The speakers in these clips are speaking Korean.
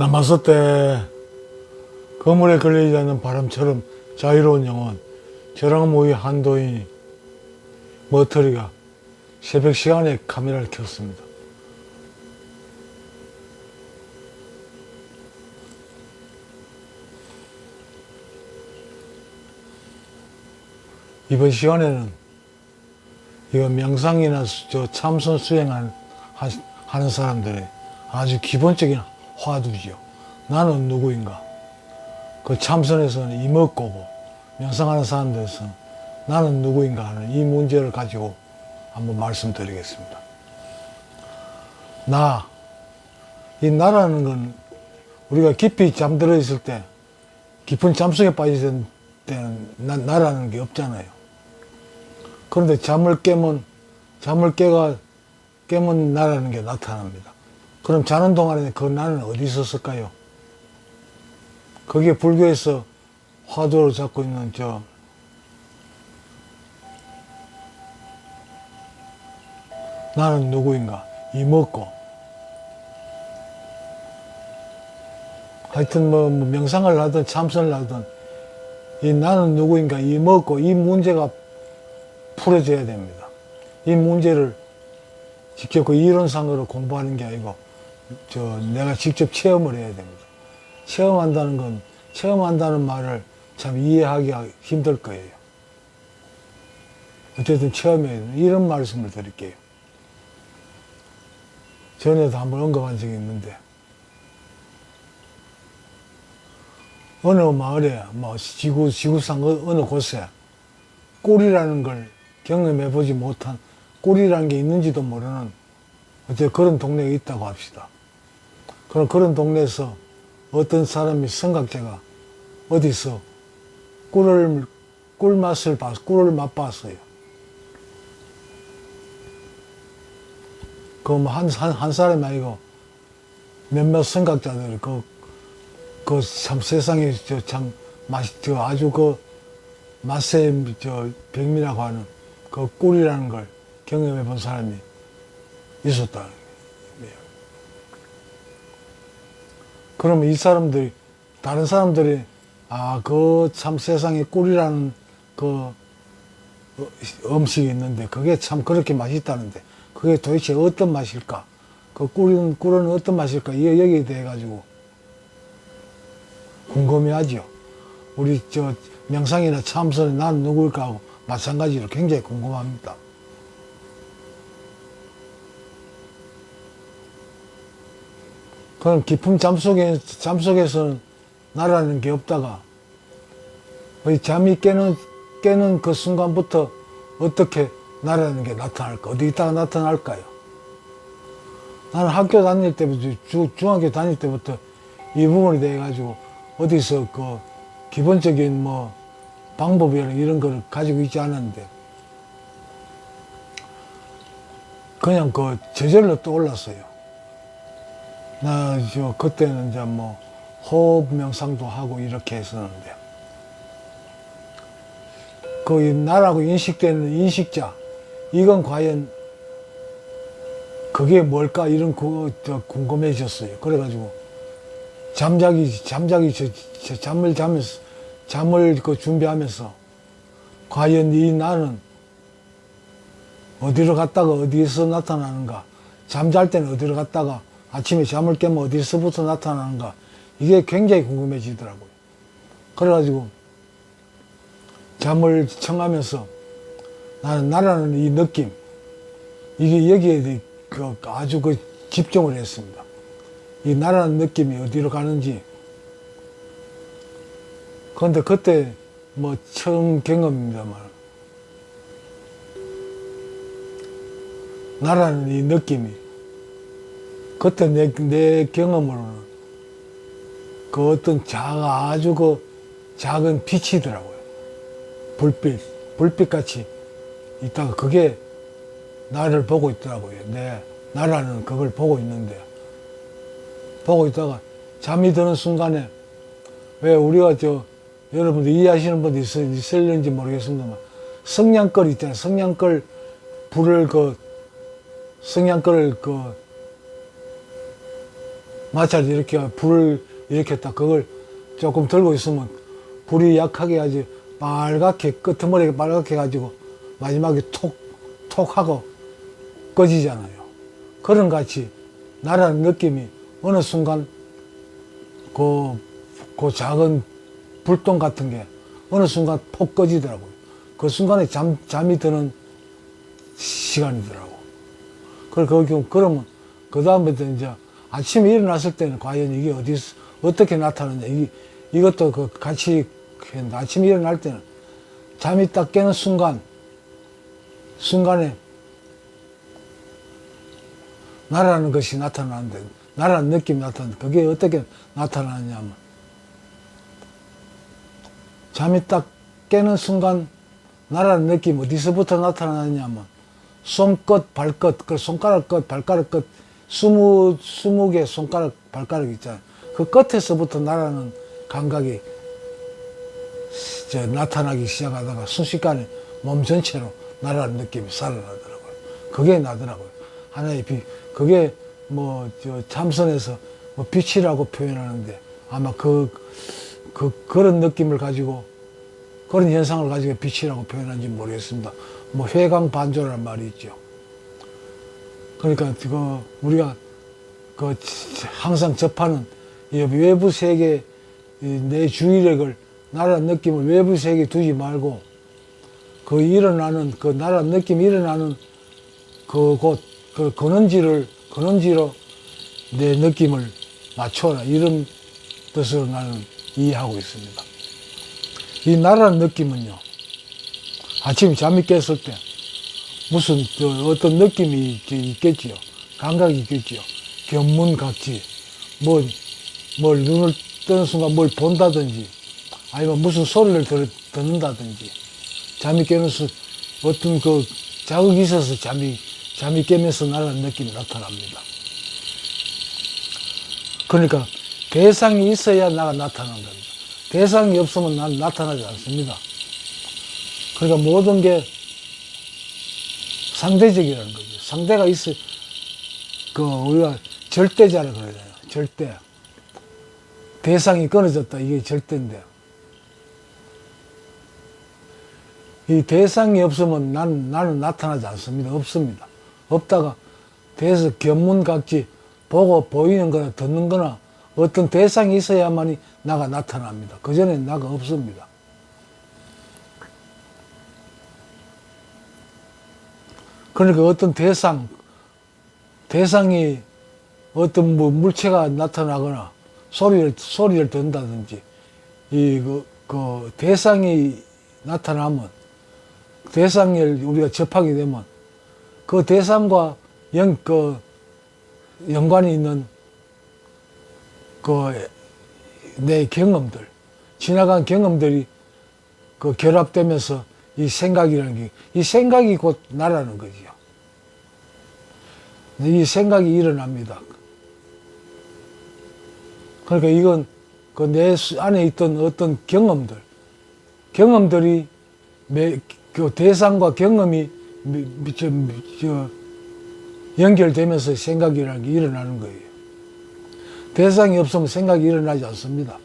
남았을 때 그물에 걸리지 않는 바람처럼 자유로운 영혼 저랑 모의 한도인이 머터리가 새벽 시간에 카메라를 켰습니다. 이번 시간에는 이거 명상이나 수- 저 참선 수행하는 사람들의 아주 기본적인 화두지요. 나는 누구인가? 그 참선에서는 이먹고고 명상하는 사람들에서는 나는 누구인가 하는 이 문제를 가지고 한번 말씀드리겠습니다. 나, 이 나라는 건 우리가 깊이 잠들어 있을 때 깊은 잠속에 빠질 때는 나, 나라는 게 없잖아요. 그런데 잠을 깨면 잠을 깨가 깨면 나라는 게 나타납니다. 그럼 자는 동안에 그 나는 어디 있었을까요? 거기에 불교에서 화두를 잡고 있는 저 나는 누구인가 이먹고 하여튼 뭐, 뭐 명상을 하든 참선을 하든 이 나는 누구인가 이먹고 이 문제가 풀어져야 됩니다. 이 문제를 직접 그 이론상으로 공부하는 게 아니고 저 내가 직접 체험을 해야 됩니다. 체험한다는 건 체험한다는 말을 참 이해하기가 힘들 거예요. 어쨌든 돼요. 이런 말씀을 드릴게요. 전에도 한번 언급한 적이 있는데 어느 마을에 뭐 지구 지구상 어- 어느 곳에 꿀이라는 걸 경험해 보지 못한 꿀이라는 게 있는지도 모르는 어째 그런 동네가 있다고 합시다. 그럼 그런 동네에서 어떤 사람이 성각자가 어디서 꿀을 꿀 맛을 봤 꿀을 맛봤어요. 그뭐한한 한 사람이 아니고 몇몇 성각자들이 그그 참 세상에 저참 맛이 저 아주 그 맛의 저 백미라고 하는 그 꿀이라는 걸 경험해 본 사람이 있었다는 거예요. 그러면 이 사람들이 다른 사람들이 아 그 참 세상에 꿀이라는 그 어, 음식이 있는데 그게 참 그렇게 맛있다는데 그게 도대체 어떤 맛일까? 그 꿀은 꿀은 어떤 맛일까? 이 여기에 대해 가지고 궁금해하죠. 우리 저 명상이나 참선에 난 누구일까 하고 마찬가지로 굉장히 궁금합니다. 그럼 깊은 잠 속에, 잠 속에서는 나라는 게 없다가, 이 잠이 깨는, 깨는 그 순간부터 어떻게 나라는 게 나타날까? 어디 있다가 나타날까요? 나는 학교 다닐 때부터, 주, 중학교 다닐 때부터 이 부분에 대해 가지고 어디서 그 기본적인 뭐 방법이나 이런 거를 가지고 있지 않았는데, 그냥 그 저절로 떠올랐어요. 나, 저, 그때는 이제 뭐, 호흡 명상도 하고 이렇게 했었는데, 그, 이 나라고 인식되는 인식자, 이건 과연, 그게 뭘까? 이런 그, 저, 궁금해졌어요. 그래가지고, 잠자기, 잠자기, 저, 저 잠을 자면서, 잠을 그 준비하면서, 과연 이 나는 어디로 갔다가 어디에서 나타나는가? 잠잘 때는 어디로 갔다가 아침에 잠을 깨면 어디서부터 나타나는가? 이게 굉장히 궁금해지더라고요. 그래가지고 잠을 청하면서 나는 나라는 이 느낌, 이게 여기에 그 아주 그 집중을 했습니다. 이 나라는 느낌이 어디로 가는지. 그런데 그때 뭐 처음 경험입니다만 나라는 이 느낌이 그때 내, 내 경험으로는 그 어떤 자가 아주 그 작은 빛이더라고요. 불빛, 불빛같이 있다가 그게 나를 보고 있더라고요. 내 나라는 그걸 보고 있는데 보고 있다가 잠이 드는 순간에 왜 우리가 저 여러분들 이해하시는 분들 있, 있을는지 모르겠습니다만 성냥걸 있잖아요. 성냥걸 불을 그 성냥걸을 그 마찰 이렇게 불을 일으켰다. 그걸 조금 들고 있으면 불이 약하게 아주 빨갛게 끄트머리가 빨갛게 가지고 마지막에 톡, 톡 하고 꺼지잖아요. 그런 같이 나라는 느낌이 어느 순간 그, 그 작은 불똥 같은 게 어느 순간 폭 꺼지더라고요. 그 순간에 잠, 잠이 드는 시간이더라고. 그래, 거기, 그러면, 그 다음부터 이제 아침에 일어났을 때는 과연 이게 어디, 어떻게 나타나냐. 이, 이것도 그 같이 했는데 아침에 일어날 때는 잠이 딱 깨는 순간, 순간에 나라는 것이 나타나는데, 나라는 느낌이 나타나는데, 그게 어떻게 나타나느냐면, 잠이 딱 깨는 순간, 나라는 느낌 어디서부터 나타나느냐면, 손끝, 발끝, 그 손가락 끝, 발가락 끝, 스무, 스무 개 손가락, 발가락 있잖아요. 그 끝에서부터 나라는 감각이 저 나타나기 시작하다가 순식간에 몸 전체로 나라는 느낌이 살아나더라고요. 그게 나더라고요. 하나의 빛. 그게 뭐, 저 참선에서 뭐 빛이라고 표현하는데 아마 그, 그, 그런 느낌을 가지고 그런 현상을 가지고 빛이라고 표현하는지 모르겠습니다. 뭐 회광 반조라는 말이 있죠. 그러니까 그 우리가 그 항상 접하는 이 외부 세계 이내 주의력을 나라 느낌을 외부 세계에 두지 말고 그 일어나는 그 나라 느낌이 일어나는 그곳 그 근원지를 근원지로 내 느낌을 맞춰라 이런 뜻으로 나는 이해하고 있습니다. 이 나라는 느낌은요 아침에 잠이 깼을 때 무슨 저 어떤 느낌이 있겠지요. 감각이 있겠지요. 견문각지, 뭐, 뭘 눈을 뜨는 순간 뭘 본다든지, 아니면 무슨 소리를 들, 듣는다든지, 잠이 수, 어떤 그 자극이 있어서 잠이, 잠이 깨면서 나라는 느낌이 나타납니다. 그러니까 대상이 있어야 나가 나타나는 겁니다. 대상이 없으면 난 나타나지 않습니다. 그러니까 모든 게 상대적이라는 거죠. 상대가 있어, 그, 우리가 절대자라 그러잖아요. 절대. 대상이 끊어졌다. 이게 절대인데. 이 대상이 없으면 난, 나는 나타나지 않습니다. 없습니다. 없다가 대에서 견문각지 보고 보이는 거나 듣는 거나 어떤 대상이 있어야만이 나가 나타납니다. 그전에 나가 없습니다. 그러니까 어떤 대상, 대상이 어떤 뭐 물체가 나타나거나 소리를, 소리를 듣는다든지, 이, 그, 그 대상이 나타나면, 대상을 우리가 접하게 되면, 그 대상과 연, 그, 연관이 있는 그, 내 경험들, 지나간 경험들이 그 결합되면서 이 생각이라는 게, 이 생각이 곧 나라는 거지요. 이 생각이 일어납니다. 그러니까 이건 그 내 안에 있던 어떤 경험들, 경험들이 매, 그 대상과 경험이 저, 미, 저, 연결되면서 생각이라는 게 일어나는 거예요. 대상이 없으면 생각이 일어나지 않습니다.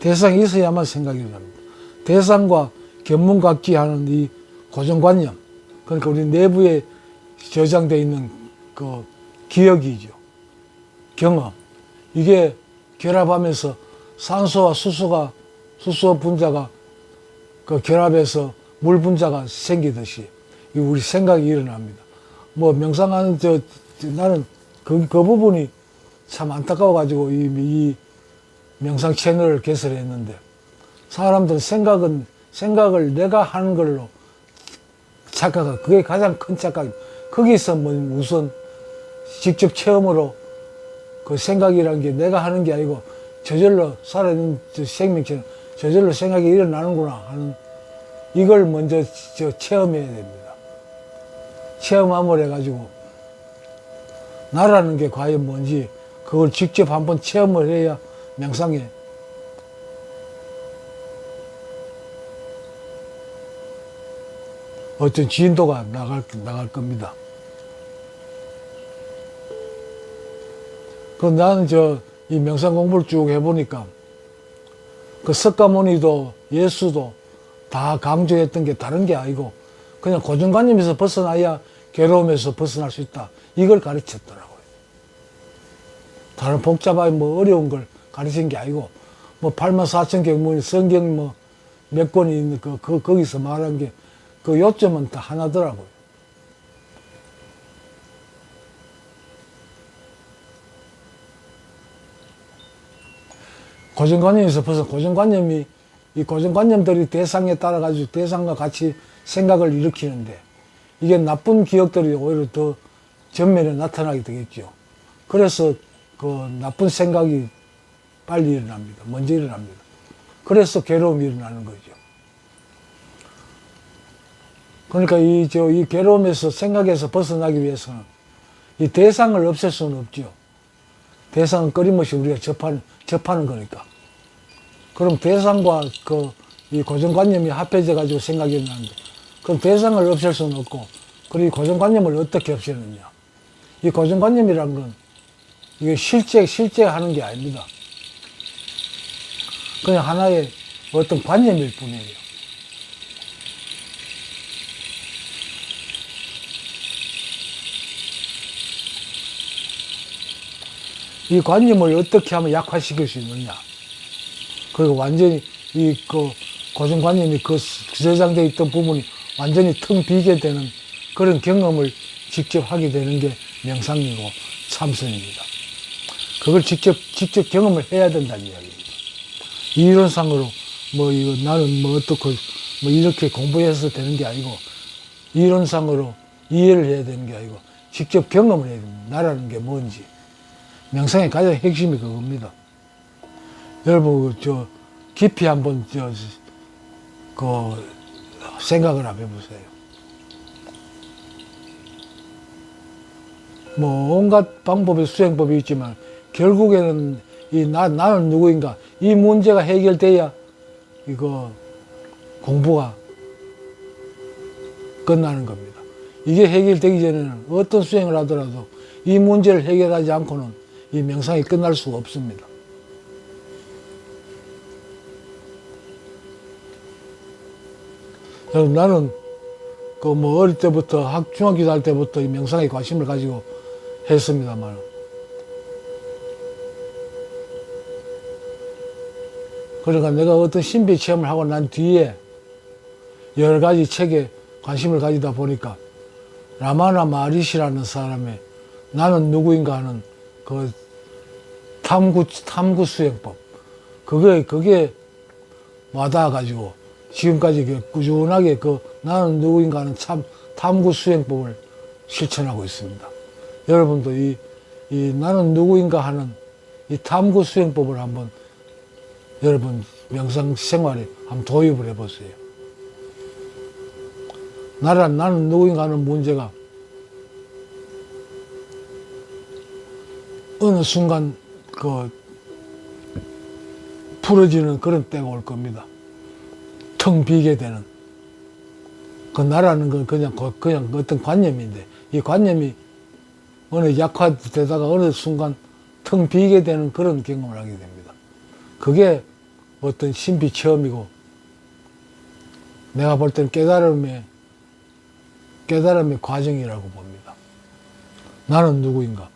대상이 있어야만 생각이 일어납니다. 대상과 견문각지하는 이 고정관념, 그러니까 우리 내부에 저장되어 있는 그 기억이죠. 경험. 이게 결합하면서 산소와 수소가, 수소 분자가 그 결합해서 물 분자가 생기듯이 이 우리 생각이 일어납니다. 뭐 명상하는 저, 저 나는 그, 그 부분이 참 안타까워가지고 이, 이 명상 채널을 개설했는데 사람들은 생각은 생각을 내가 하는 걸로 착각하 그게 가장 큰 착각입니다. 거기서 뭐 우선 직접 체험으로 그 생각이라는 게 내가 하는 게 아니고 저절로 살아있는 저 생명체는 저절로 생각이 일어나는구나 하는 이걸 먼저 저 체험해야 됩니다. 체험함을 해가지고 나라는 게 과연 뭔지 그걸 직접 한번 체험을 해야 명상에 어떤 진도가 나갈, 나갈 겁니다. 그 나는 저 이 명상 공부를 쭉 해보니까 그 석가모니도 예수도 다 강조했던 게 다른 게 아니고 그냥 고정관념에서 벗어나야 괴로움에서 벗어날 수 있다. 이걸 가르쳤더라고요. 다른 복잡한 뭐 어려운 걸 가르친 게 아니고 뭐 8만 4천 경문이 성경 뭐 몇 권이 있는 그, 그 거기서 말한 게 그 요점은 다 하나더라고요. 고정관념에서 벗어 고정관념이 이 고정관념들이 대상에 따라 가지고 대상과 같이 생각을 일으키는데 이게 나쁜 기억들이 오히려 더 전면에 나타나게 되겠죠. 그래서 그 나쁜 생각이 빨리 일어납니다. 먼저 일어납니다. 그래서 괴로움이 일어나는 거죠. 그러니까 이, 저, 이 괴로움에서 생각에서 벗어나기 위해서는 이 대상을 없앨 수는 없죠. 대상은 끊임없이 우리가 접하는, 접하는 거니까. 그럼 대상과 그, 이 고정관념이 합해져 가지고 생각이 일어나는데, 그럼 대상을 없앨 수는 없고, 그리고 이 고정관념을 어떻게 없애느냐. 이 고정관념이란 건, 이게 실제, 실제 하는 게 아닙니다. 그냥 하나의 어떤 관념일 뿐이에요. 이 관념을 어떻게 하면 약화시킬 수 있느냐. 그리고 완전히 이 그 고정관념이 그 저장되어 있던 부분이 완전히 텅 비게 되는 그런 경험을 직접 하게 되는 게 명상이고 참선입니다. 그걸 직접, 직접 경험을 해야 된다는 이야기입니다. 이론상으로 뭐 이거 나는 뭐 어떻고 뭐 이렇게 공부해서 되는 게 아니고 이론상으로 이해를 해야 되는 게 아니고 직접 경험을 해야 됩니다. 나라는 게 뭔지. 명상의 가장 핵심이 그겁니다. 여러분, 저, 깊이 한번, 저, 그, 생각을 한번 해보세요. 뭐, 온갖 방법의 수행법이 있지만, 결국에는 이 나, 나는 누구인가, 이 문제가 해결돼야, 이거, 공부가 끝나는 겁니다. 이게 해결되기 전에는 어떤 수행을 하더라도 이 문제를 해결하지 않고는 이 명상이 끝날 수가 없습니다. 여러분 나는 그 뭐 어릴 때부터 학 중학교 다닐 때부터 이 명상에 관심을 가지고 했습니다만 그러니까 내가 어떤 신비 체험을 하고 난 뒤에 여러 가지 책에 관심을 가지다 보니까 라마나 마리시라는 사람의 나는 누구인가 하는 그 탐구 탐구 수행법 그게 그게 와닿아 가지고 지금까지 그 꾸준하게 그 나는 누구인가 하는 참 탐구 수행법을 실천하고 있습니다. 여러분도 이, 이 나는 누구인가 하는 이 탐구 수행법을 한번 여러분 명상 생활에 한번 도입을 해보세요. 나란 나는 누구인가 하는 문제가 어느 순간 그 풀어지는 그런 때가 올 겁니다. 텅 비게 되는. 그 나라는 건 그냥, 그- 그냥 어떤 관념인데, 이 관념이 어느 약화되다가 어느 순간 텅 비게 되는 그런 경험을 하게 됩니다. 그게 어떤 신비 체험이고, 내가 볼 때는 깨달음의, 깨달음의 과정이라고 봅니다. 나는 누구인가?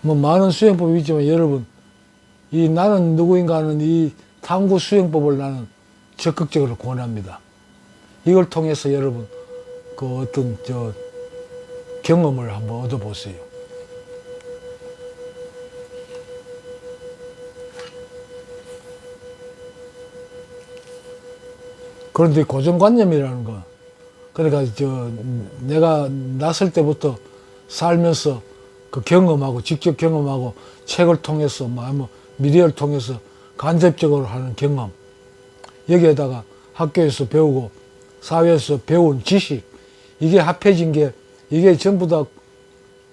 뭐 많은 수행법이 있지만 여러분 이 나는 누구인가 하는 이 탐구 수행법을 나는 적극적으로 권합니다. 이걸 통해서 여러분 그 어떤 저 경험을 한번 얻어보세요. 그런데 고정관념이라는 거, 그러니까 저 내가 났을 때부터 살면서 그 경험하고 직접 경험하고 책을 통해서 뭐 미디어를 통해서 간접적으로 하는 경험 여기에다가 학교에서 배우고 사회에서 배운 지식 이게 합해진 게 이게 전부 다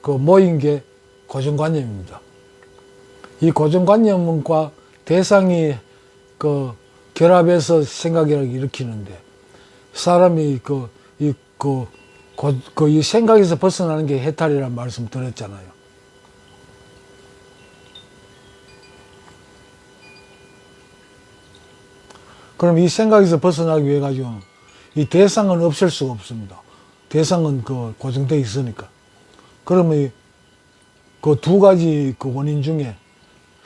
그 모인 게 고정관념입니다. 이 고정관념과 대상이 그 결합해서 생각을 일으키는데 사람이 그 이 그 그이 생각에서 벗어나는 게 해탈이라는 말씀 드렸잖아요. 그럼 이 생각에서 벗어나기 위해 가지고 이 대상은 없앨 수가 없습니다. 대상은 그 고정되어 있으니까. 그러면 그 두 가지 그 원인 중에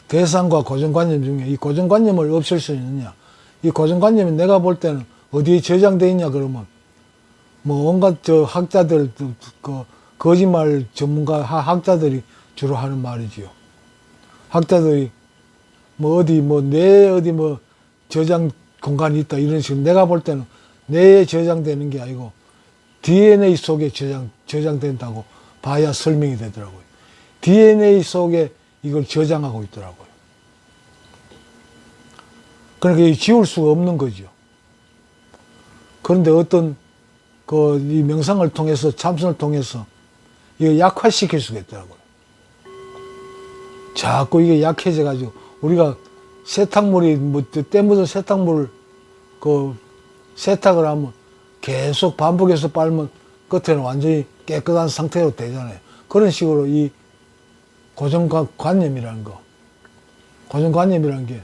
대상과 고정관념 중에 이 고정관념을 없앨 수 있느냐. 이 고정관념이 내가 볼 때는 어디에 저장되어 있냐 그러면 뭐 온갖 저 학자들 그 거짓말 전문가 하- 학자들이 주로 하는 말이지요. 학자들이 뭐 어디 뭐뇌 어디 뭐 저장 공간이 있다 이런 식으로 내가 볼 때는 뇌에 저장되는 게 아니고 DNA 속에 저장 저장된다고 봐야 설명이 되더라고요. DNA 속에 이걸 저장하고 있더라고요. 그러니까 이 지울 수가 없는 거죠. 그런데 어떤 그 이 명상을 통해서 참선을 통해서 이거 약화시킬 수가 있더라고요. 자꾸 이게 약해져 가지고 우리가 세탁물이 뭐 때 묻은 세탁물을 그 세탁을 하면 계속 반복해서 빨면 끝에는 완전히 깨끗한 상태로 되잖아요. 그런 식으로 이 고정관념이라는 거, 고정관념이라는 게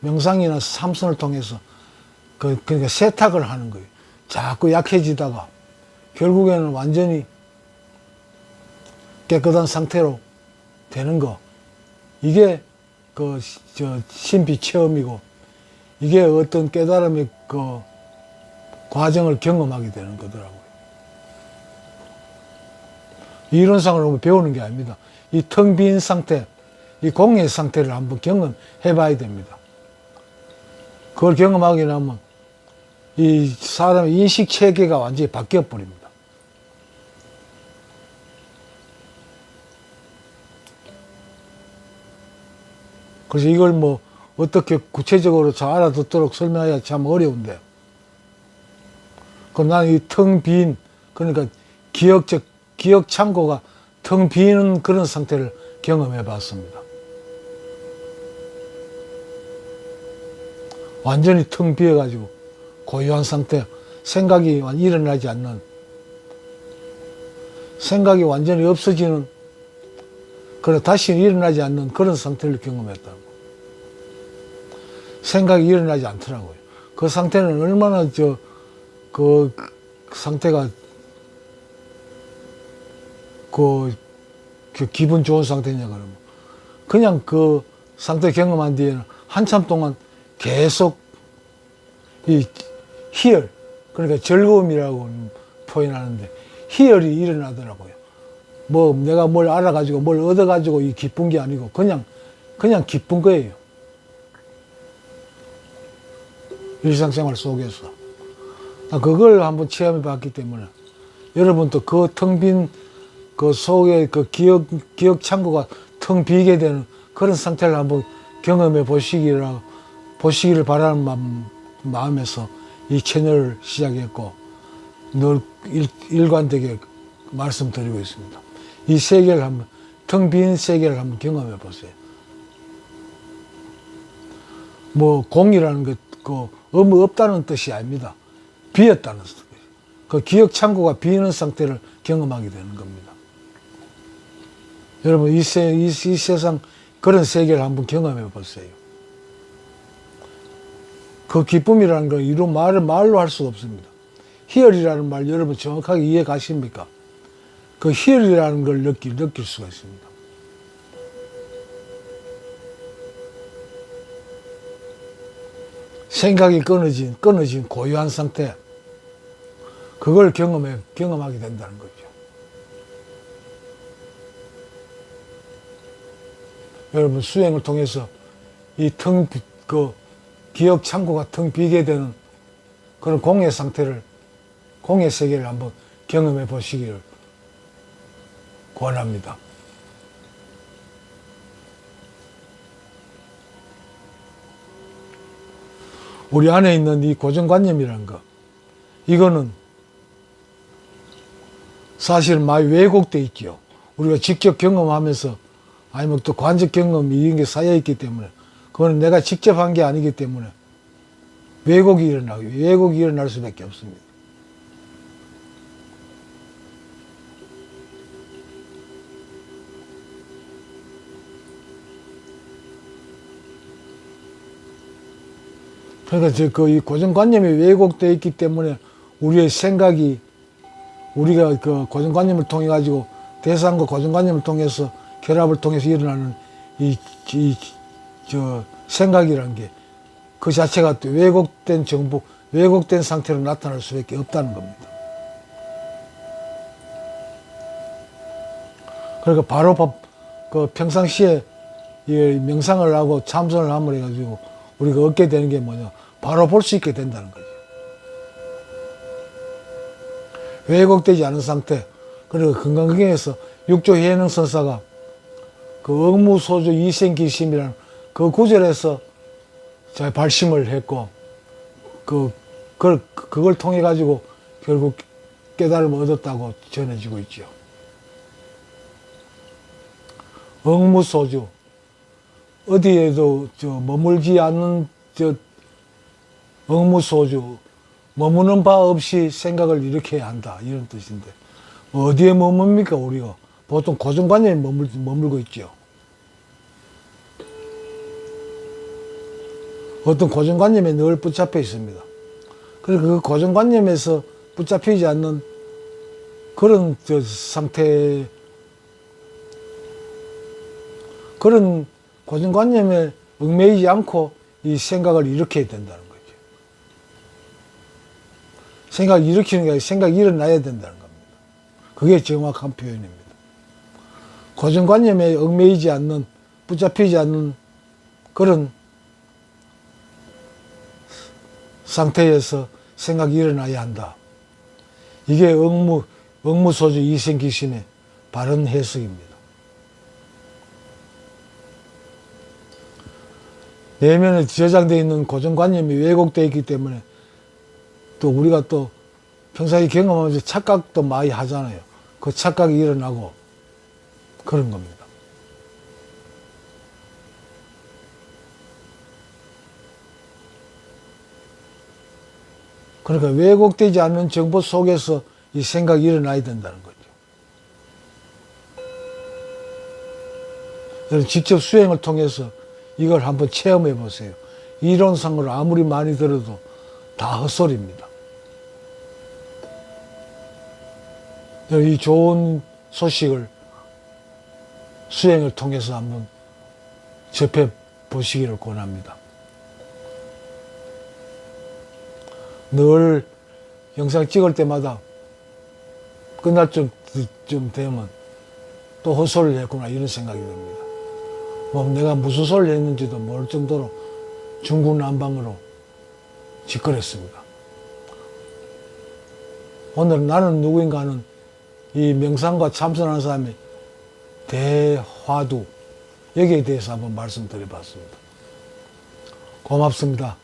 명상이나 삼선을 통해서 그, 그러니까 세탁을 하는 거예요. 자꾸 약해지다가 결국에는 완전히 깨끗한 상태로 되는 거. 이게 그, 저, 신비 체험이고, 이게 어떤 깨달음의 그 과정을 경험하게 되는 거더라고요. 이론상으로 배우는 게 아닙니다. 이 텅 빈 상태, 이 공의 상태를 한번 경험해 봐야 됩니다. 그걸 경험하게 되면 이 사람의 인식 체계가 완전히 바뀌어 버립니다. 그래서 이걸 뭐 어떻게 구체적으로 잘 알아듣도록 설명하기가 참 어려운데. 그럼 나는 이 텅 빈, 그러니까 기억적, 기억 창고가 텅 비는 그런 상태를 경험해 봤습니다. 완전히 텅 비어가지고 고요한 상태, 생각이 완- 일어나지 않는, 생각이 완전히 없어지는, 그래 다시 일어나지 않는 그런 상태를 경험했다고. 생각이 일어나지 않더라고요. 그 상태는 얼마나 저, 그 상태가 그, 그 기분 좋은 상태냐 그러면 그냥 그 상태 경험한 뒤에는 한참 동안 계속 이 희열 그러니까 즐거움이라고 표현하는데 희열이 일어나더라고요. 뭐 내가 뭘 알아가지고 뭘 얻어가지고 이 기쁜 게 아니고 그냥 그냥 기쁜 거예요. 일상생활 속에서 나 그걸 한번 체험해 봤기 때문에 여러분도 그 텅 빈 그 속에 그 기억 기억 창고가 텅 비게 되는 그런 상태를 한번 경험해 보시기를 보시기를 바라는 마음, 마음에서 이 채널을 시작했고 늘 일, 일관되게 말씀드리고 있습니다. 이 세계를 한번 텅 빈 세계를 한번 경험해 보세요. 뭐 공이라는 것그 의무 없다는 뜻이 아닙니다. 비었다는 뜻. 그 기억 창고가 비는 상태를 경험하게 되는 겁니다. 여러분 이, 세, 이, 이 세상 그런 세계를 한번 경험해 보세요. 그 기쁨이라는 걸 이루 말을 말로 할 수가 없습니다. 희열이라는 말 여러분 정확하게 이해 가십니까? 그 희열이라는 걸 느낄, 느낄 수가 있습니다. 생각이 끊어진, 끊어진 고요한 상태. 그걸 경험해, 경험하게 된다는 거죠. 여러분, 수행을 통해서 이 텅, 비- 그, 기억 창고가 텅 비게 되는 그런 공의 상태를, 공의 세계를 한번 경험해 보시기를 권합니다. 우리 안에 있는 이 고정관념이라는 거, 이거는 사실 많이 왜곡돼 있죠. 우리가 직접 경험하면서 아니면 또 관적 경험 이런 게 쌓여 있기 때문에 그거는 내가 직접 한 게 아니기 때문에 왜곡이 일어나고 왜곡이 일어날 수밖에 없습니다. 그러니까 저그이 고정관념이 왜곡되어 있기 때문에 우리의 생각이 우리가 그 고정관념을 통해 가지고 대상과 고정관념을 통해서 결합을 통해서 일어나는 이, 이, 저 생각이라는 게그 자체가 또 왜곡된 정보, 왜곡된 상태로 나타날 수밖에 없다는 겁니다. 그러니까 바로 법- 그 평상시에 이 명상을 하고 참선을 함을 해가지고 우리가 얻게 되는 게 뭐냐 바로 볼 수 있게 된다는 거죠. 왜곡되지 않은 상태. 그리고 건강경에서 육조 해능 선사가 그 억무소주 이생기심이라는 그 구절에서 잘 발심을 했고 그 그걸 그걸 통해 가지고 결국 깨달음을 얻었다고 전해지고 있죠. 억무소주 어디에도 저 머물지 않는 저 억무소주 머무는 바 없이 생각을 일으켜야 한다 이런 뜻인데 어디에 머뭅니까 우리가 보통 고정관념에 머물, 머물고 있죠. 어떤 고정관념에 늘 붙잡혀 있습니다. 그래서 그 고정관념에서 붙잡히지 않는 그런 저 상태, 그런 고정관념에 얽매이지 않고 이 생각을 일으켜야 된다는 거죠. 생각 일으키는 게 아니라 생각이 일어나야 된다는 겁니다. 그게 정확한 표현입니다. 고정관념에 얽매이지 않는, 붙잡히지 않는 그런 상태에서 생각이 일어나야 한다. 이게 억무, 억무소주 이생기신의 바른 해석입니다. 내면에 저장되어 있는 고정관념이 왜곡되어 있기 때문에 또 우리가 또 평상시 경험하면서 착각도 많이 하잖아요. 그 착각이 일어나고 그런 겁니다. 그러니까 왜곡되지 않는 정보 속에서 이 생각이 일어나야 된다는 거죠. 직접 수행을 통해서 이걸 한번 체험해 보세요. 이론상으로 아무리 많이 들어도 다 헛소리입니다. 이 좋은 소식을 수행을 통해서 한번 접해 보시기를 권합니다. 늘 영상 찍을 때마다 끝날 쯤, 쯤 되면 또 헛소리를 했구나 이런 생각이 듭니다. 뭐 내가 무슨 소리를 했는지도 모를 정도로 중구난방으로 짓거렸습니다. 오늘 나는 누구인가는 이 명상과 참선하는 사람의 대화두 여기에 대해서 한번 말씀드려봤습니다. 고맙습니다.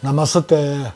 남았을 때